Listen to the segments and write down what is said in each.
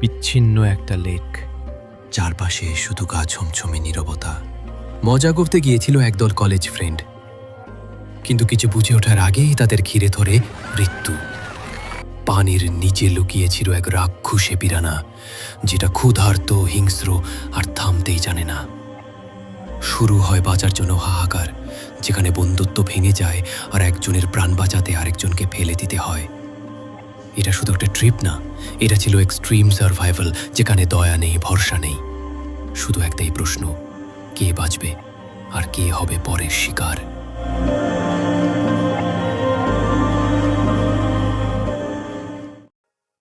বিচ্ছিন্ন একটা লেক। চারপাশে শুধু গা ছমছমে নীরবতা। মজা করতে গিয়েছিল একদল কলেজ ফ্রেন্ড কিন্তু কিছু বুঝে ওঠার আগেই তাদের ঘিরে ধরে মৃত্যু। পানির নিচে লুকিয়েছিল এক রাক্ষুসে পিরানা, যেটা ক্ষুধার্ত, হিংস্র আর থামতেই জানে না। শুরু হয় বাঁচার জন্য হাহাকার, যেখানে বন্ধুত্ব ভেঙে যায় আর একজনের প্রাণ বাঁচাতে আরেকজনকে ফেলে দিতে হয়। এটা শুধু একটা ট্রিপ না, এটা ছিল এক্সট্রিম সার্ভাইভাল, যেখানে দয়া নেই, ভরসা নেই। শুধু একটাই প্রশ্ন, কে বাঁচবে আর কে হবে পরের শিকার?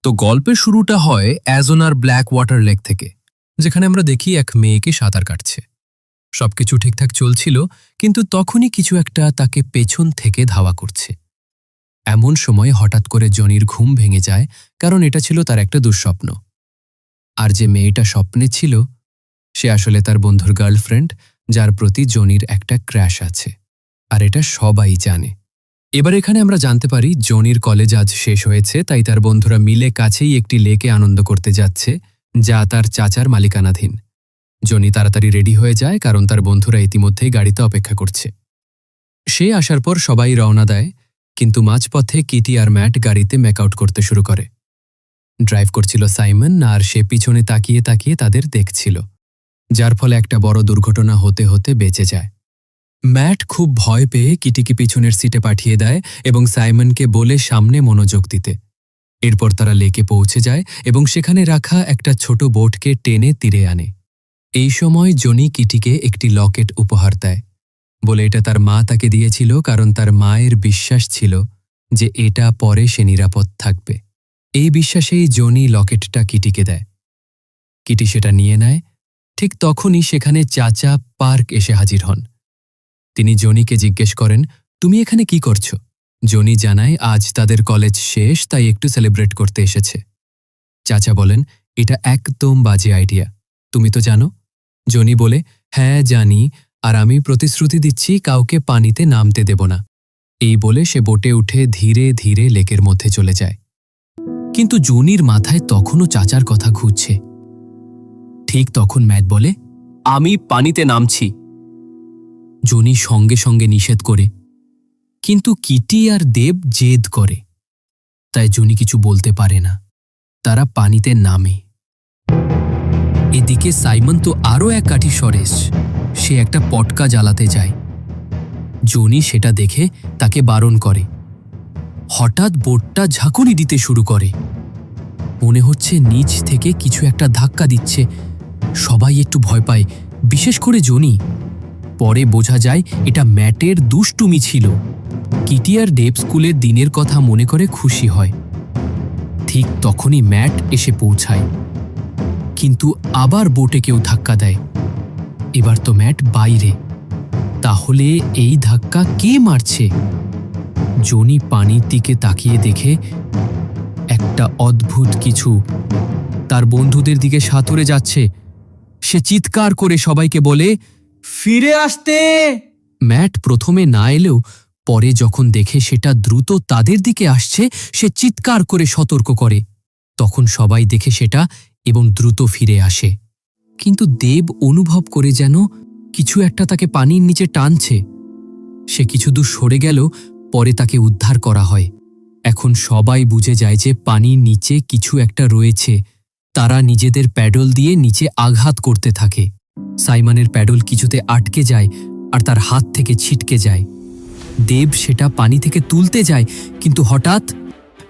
তো গল্পের শুরুটা হয় অ্যাজোনার ব্ল্যাক ওয়াটার লেক থেকে, যেখানে আমরা দেখি এক মেয়েকে সাঁতার কাটছে। সবকিছু ঠিকঠাক চলছিল, কিন্তু তখনই কিছু একটা তাকে পেছন থেকে ধাওয়া করছে। এমন সময় হঠাৎ করে জনির ঘুম ভেঙে যায়, কারণ এটা ছিল তার একটা দুঃস্বপ্ন। আর যে মেয়েটা স্বপ্নে ছিল, সে আসলে তার বন্ধুর গার্লফ্রেন্ড, যার প্রতি জনির একটা ক্র্যাশ আছে। আর এটা সবাই জানে। এবার এখানে আমরা জানতে পারি, জনির কলেজ আজ শেষ হয়েছে, তাই তার বন্ধুরা মিলে কাছেই একটি লেকে আনন্দ করতে যাচ্ছে, যা তার চাচার মালিকানাধীন। জনি তাড়াতাড়ি রেডি হয়ে যায়, কারণ তার বন্ধুরা ইতিমধ্যেই গাড়িতে অপেক্ষা করছে। সে আসার পর সবাই রওনা দেয় কিন্তু মাঝপথে কিটি আর ম্যাট গাড়িতে মেকআউট করতে শুরু করে। ড্রাইভ করছিল সাইমন আর সে পিছনে তাকিয়ে তাকিয়ে তাদের দেখছিল, যার ফলে একটা বড় দুর্ঘটনা হতে হতে বেঁচে যায়। ম্যাট খুব ভয় পেয়ে কিটিকে পিছনের সিটে পাঠিয়ে দেয় এবং সাইমনকে বলে সামনে মনোযোগ দিতে। এরপর তারা লেকে পৌঁছে যায় এবং সেখানে রাখা একটা ছোট বোটকে টেনে তীরে আনে। এই সময় জনি কিটিকে একটি লকেট উপহার দেয়। বলে এটা তার মা তাকে দিয়েছিল কারণ তার মায়ের বিশ্বাস ছিল যে এটা পরে সে নিরাপদ থাকবে। এই বিশ্বাসেই জনি লকেটটা কিটিকে দেয়। কিটি সেটা নিয়ে নেয়। ঠিক তখনই সেখানে চাচা পার্ক এসে হাজির হন। তিনি জনিকে জিজ্ঞেস করেন, তুমি এখানে কি করছ? জনি জানায়, আজ তাদের কলেজ শেষ, তাই একটু সেলিব্রেট করতে এসেছে। চাচা বলেন, এটা একদম বাজে আইডিয়া। তুমি তো জানো? জনি বলে হ্যাঁ জানি। আর আমি প্রতিশ্রুতি দিচ্ছি কাউকে পানিতে নামতে দেব না। এই বলে সে বোটে উঠে ধীরে ধীরে লেকের মধ্যে চলে যায়। কিন্তু জনির মাথায় তখনও চাচার কথা ঘুরছে। ঠিক তখন ম্যাট বলে, আমি পানিতে নামছি। জনি সঙ্গে সঙ্গে নিষেধ করে, কিন্তু কিটি আর দেব জেদ করে। তাই জনি কিছু বলতে পারে না। তারা পানিতে নামে। এদিকে সাইমন তো আরও এক কাঠি সরেস সে একটা পটকা জ্বালাতে যায় জনি সেটা দেখে তাকে বারণ করে। হঠাৎ বোটটা ঝাঁকুনি দিতে শুরু করে। মনে হচ্ছে নিচ থেকে কিছু একটা ধাক্কা দিচ্ছে। সবাই একটু ভয় পায়, বিশেষ করে জনি। পরে বোঝা যায় এটা ম্যাটের দুষ্টুমি ছিল। কিটি আর ডেব স্কুলের দিনের কথা মনে করে খুশি হয়। ঠিক তখনই ম্যাট এসে পৌঁছায়। কিন্তু আবার বোটে কেউ ধাক্কা দেয়। এবার তো ম্যাট বাইরে। তাহলে এই ধাক্কা কে মারছে? জনি পানির দিকে তাকিয়ে দেখে একটা অদ্ভুত কিছু তার বন্ধুদের দিকে সাঁতরে যাচ্ছে। সে চিৎকার করে সবাইকে বলে, ফিরে আসতে! ম্যাট প্রথমে না এলেও পরে যখন দেখে সেটা দ্রুত তাদের দিকে আসছে, সে চিৎকার করে সতর্ক করে। তখন সবাই দেখে সেটা এবং দ্রুত ফিরে আসে। কিন্তু দেব অনুভব করে যেন কিছু একটা তাকে পানির নিচে টানছে। সে কিছু দূর সরে গেল, পরে তাকে উদ্ধার করা হয়। এখন সবাই বুঝে যায় যে পানির নিচে কিছু একটা রয়েছে। তারা নিজেদের প্যাডল দিয়ে নিচে আঘাত করতে থাকে। সাইমানের প্যাডল কিছুতে আটকে যায় আর তার হাত থেকে ছিটকে যায়। দেব সেটা পানি থেকে তুলতে যায়, কিন্তু হঠাৎ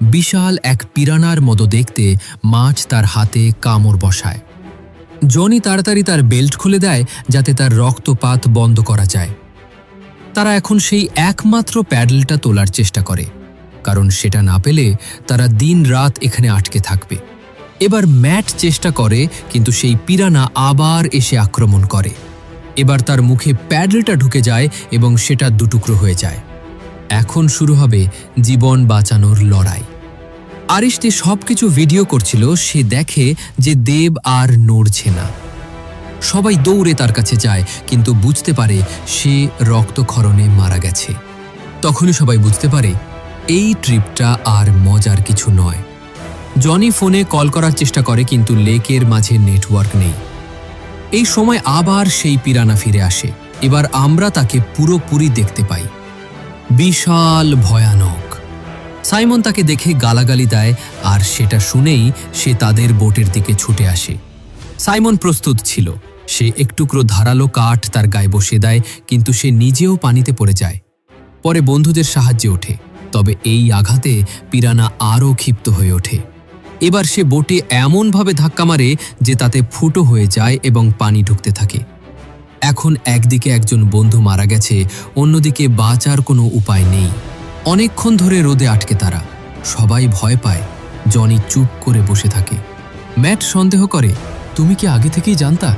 বিশাল এক পিরানার মতো দেখতে মাছ তার হাতে কামড় বসায়। জনি তাড়াতাড়ি তার বেল্ট খুলে দেয় যাতে তার রক্তপাত বন্ধ করা যায়। তারা এখন সেই একমাত্র প্যাডেলটা তোলার চেষ্টা করে, কারণ সেটা না পেলে তারা দিন রাত এখানে আটকে থাকবে। এবার ম্যাট চেষ্টা করে, কিন্তু সেই পিরানা আবার এসে আক্রমণ করে। এবার তার মুখে প্যাডেলটা ঢুকে যায় এবং সেটা দুটুকরো হয়ে যায়। এখন শুরু হবে জীবন বাঁচানোর লড়াই। আরিশতে সবকিছু ভিডিও করছিল, সে দেখে যে দেব আর নড়ছে না। সবাই দৌড়ে তার কাছে যায়, কিন্তু বুঝতে পারে সে রক্তক্ষরণে মারা গেছে। তখনই সবাই বুঝতে পারে, এই ট্রিপটা আর মজার কিছু নয়। জনি ফোনে কল করার চেষ্টা করে, কিন্তু লেকের মাঝে নেটওয়ার্ক নেই। এই সময় আবার সেই পিরানা ফিরে আসে। এবার আমরা তাকে পুরোপুরি দেখতে পাই। বিশাল ভয়ানক। সাইমন তাকে দেখে গালাগালি দেয় আর সেটা শুনেই সে তাদের বোটের দিকে ছুটে আসে। সাইমন প্রস্তুত ছিল। সে একটুকরো ধারালো কাঠ তার গায়ে বসে দেয়, কিন্তু সে নিজেও পানিতে পড়ে যায়। পরে বন্ধুদের সাহায্যে ওঠে, তবে এই আঘাতে পিরানা আরও ক্ষিপ্ত হয়ে ওঠে। এবার সে বোটে এমনভাবে ধাক্কা মারে যে তাতে ফুটো হয়ে যায় এবং পানি ঢুকতে থাকে। এখন একদিকে একজন বন্ধু মারা গেছে, অন্যদিকে বাঁচার কোনো উপায় নেই। অনেকক্ষণ ধরে রোদে আটকে তারা। সবাই ভয় পায়, জনি চুপ করে বসে থাকে। ম্যাট সন্দেহ করে, তুমি কি আগে থেকেই জানতা?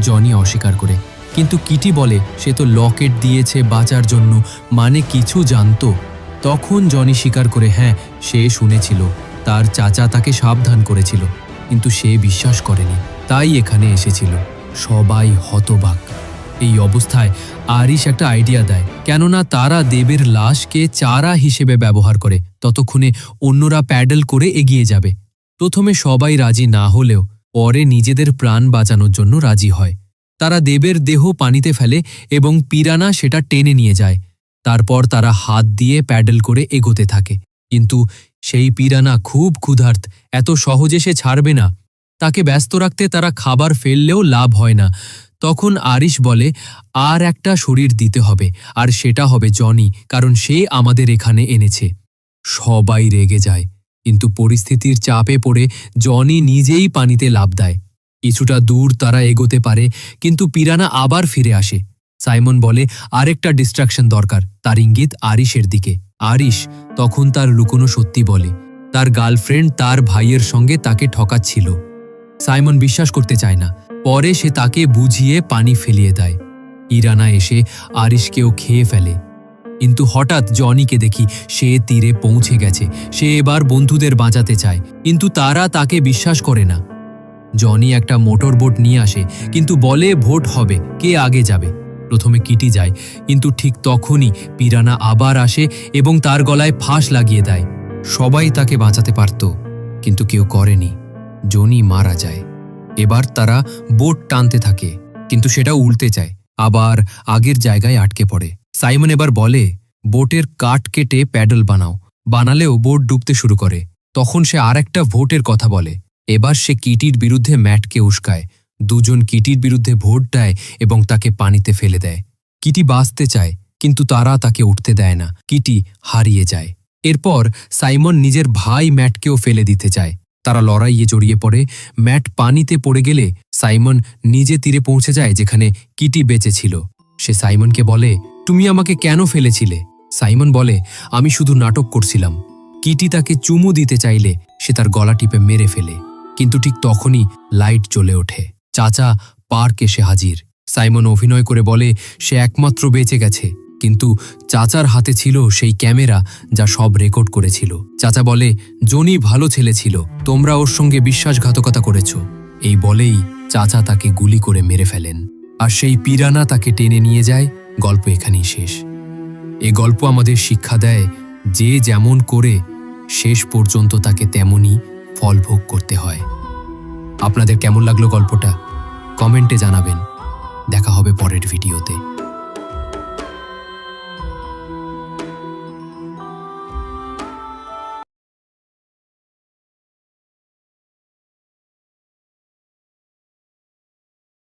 জনি অস্বীকার করে, কিন্তু কিটি বলে, সে তো লকেট দিয়েছে বাঁচার জন্য মানে কিছু জানতো। তখন জনি স্বীকার করে হ্যাঁ সে শুনেছিল, তার চাচা তাকে সাবধান করেছিল, কিন্তু সে বিশ্বাস করেনি, তাই এখানে এসেছিল। সবাই হতবাক। এই অবস্থায় আরিশ একটা আইডিয়া দেয়। কেননা তারা দেবের লাশকে চারা হিসেবে ব্যবহার করে। ততক্ষণে অন্যরা প্যাডেল করে এগিয়ে যাবে। প্রথমে সবাই রাজি না হলেও পরে নিজেদের প্রাণ বাঁচানোর জন্য রাজি হয়। তারা দেবের দেহ পানিতে ফেলে এবং পিরানা সেটা টেনে নিয়ে যায়। তারপর তারা হাত দিয়ে প্যাডেল করে এগোতে থাকে। কিন্তু সেই পিরানা খুব ক্ষুধার্ত, এত সহজে সে ছাড়বে না। তাকে ব্যস্ত রাখতে তারা খাবার ফেললেও লাভ হয় না। তখন আরিশ বলে, আর একটা শরীর দিতে হবে, আর সেটা হবে জনি, কারণ সে আমাদের এখানে এনেছে। সবাই রেগে যায়, কিন্তু পরিস্থিতির চাপে পড়ে জনি নিজেই পানিতে লাভ দেয়। কিছুটা দূর তারা এগোতে পারে, কিন্তু পিরানা আবার ফিরে আসে। সাইমন বলে, আরেকটা ডিস্ট্রাকশন দরকার। তার ইঙ্গিত আরিশের দিকে। আরিশ তখন তার লুকোনো সত্যি বলে, তার গার্লফ্রেন্ড তার ভাইয়ের সঙ্গে তাকে ঠকাচ্ছিল। সাইমন বিশ্বাস করতে চায় না। পরে সে তাকে বুঝিয়ে পানি ফেলিয়ে দেয়। ইরানা এসে আরিশকেও খেয়ে ফেলে। কিন্তু হঠাৎ জনিকে দেখি সে তীরে পৌঁছে গেছে। সে এবার বন্ধুদের বাঁচাতে চায়, কিন্তু তারা তাকে বিশ্বাস করে না। জনি একটা মোটর বোট নিয়ে আসে, কিন্তু বলে ভোট হবে, কে আগে যাবে। প্রথমে কিটি যায়, কিন্তু ঠিক তখনই পিরানা আবার আসে এবং তার গলায় ফাঁস লাগিয়ে দেয়। সবাই তাকে বাঁচাতে পারত, কিন্তু কেউ করেনি। জনি মারা যায়। এবার তারা বোট টানতে থাকে, কিন্তু সেটা উল্টে যায়, আবার আগের জায়গায় আটকে পড়ে। সাইমন এবার বলে, বোটের কাঠ কেটে প্যাডল বানাও। বানালেও বোট ডুবতে শুরু করে। তখন সে আর একটা ভোটের কথা বলে। এবার সে কিটির বিরুদ্ধে ম্যাটকে উস্কায়। দুজন কিটির বিরুদ্ধে ভোট দেয় এবং তাকে পানিতে ফেলে দেয়। কিটি বাঁচতে চায়, কিন্তু তারা তাকে উঠতে দেয় না। কিটি হারিয়ে যায়। এরপর সাইমন নিজের ভাই ম্যাটকেও ফেলে দিতে চায়। তারা লড়াইয়ে জড়িয়ে পড়ে। ম্যাট পানিতে পড়ে গেলে সাইমন নিজে তীরে পৌঁছে যায় যেখানে কিটি বেঁচে ছিল। সে সাইমনকে বলে, তুমি আমাকে কেন ফেলেছিলে? সাইমন বলে, আমি শুধু নাটক করছিলাম। কিটি তাকে চুমু দিতে চাইলে সে তার গলা টিপে মেরে ফেলে। কিন্তু ঠিক তখনই লাইট জ্বলে ওঠে। চাচা পার্ক এসে হাজির। সাইমন অভিনয় করে বলে, সে একমাত্র বেঁচে গেছে। কিন্তু চাচার হাতে ছিল সেই ক্যামেরা যা সব রেকর্ড করেছিল। চাচা বলে, জনি ভালো ছেলে ছিল, তোমরা ওর সঙ্গে বিশ্বাসঘাতকতা করেছ। এই বলেই চাচা তাকে গুলি করে মেরে ফেলেন। আর সেই পিরানা তাকে টেনে নিয়ে যায়, গল্প এখানেই শেষ। এ গল্প আমাদের শিক্ষা দেয়, যে যেমন করে শেষ পর্যন্ত তাকে তেমনই ফল ভোগ করতে হয়। আপনাদের কেমন লাগল গল্পটা? কমেন্টে জানাবেন। দেখা হবে পরের ভিডিওতে।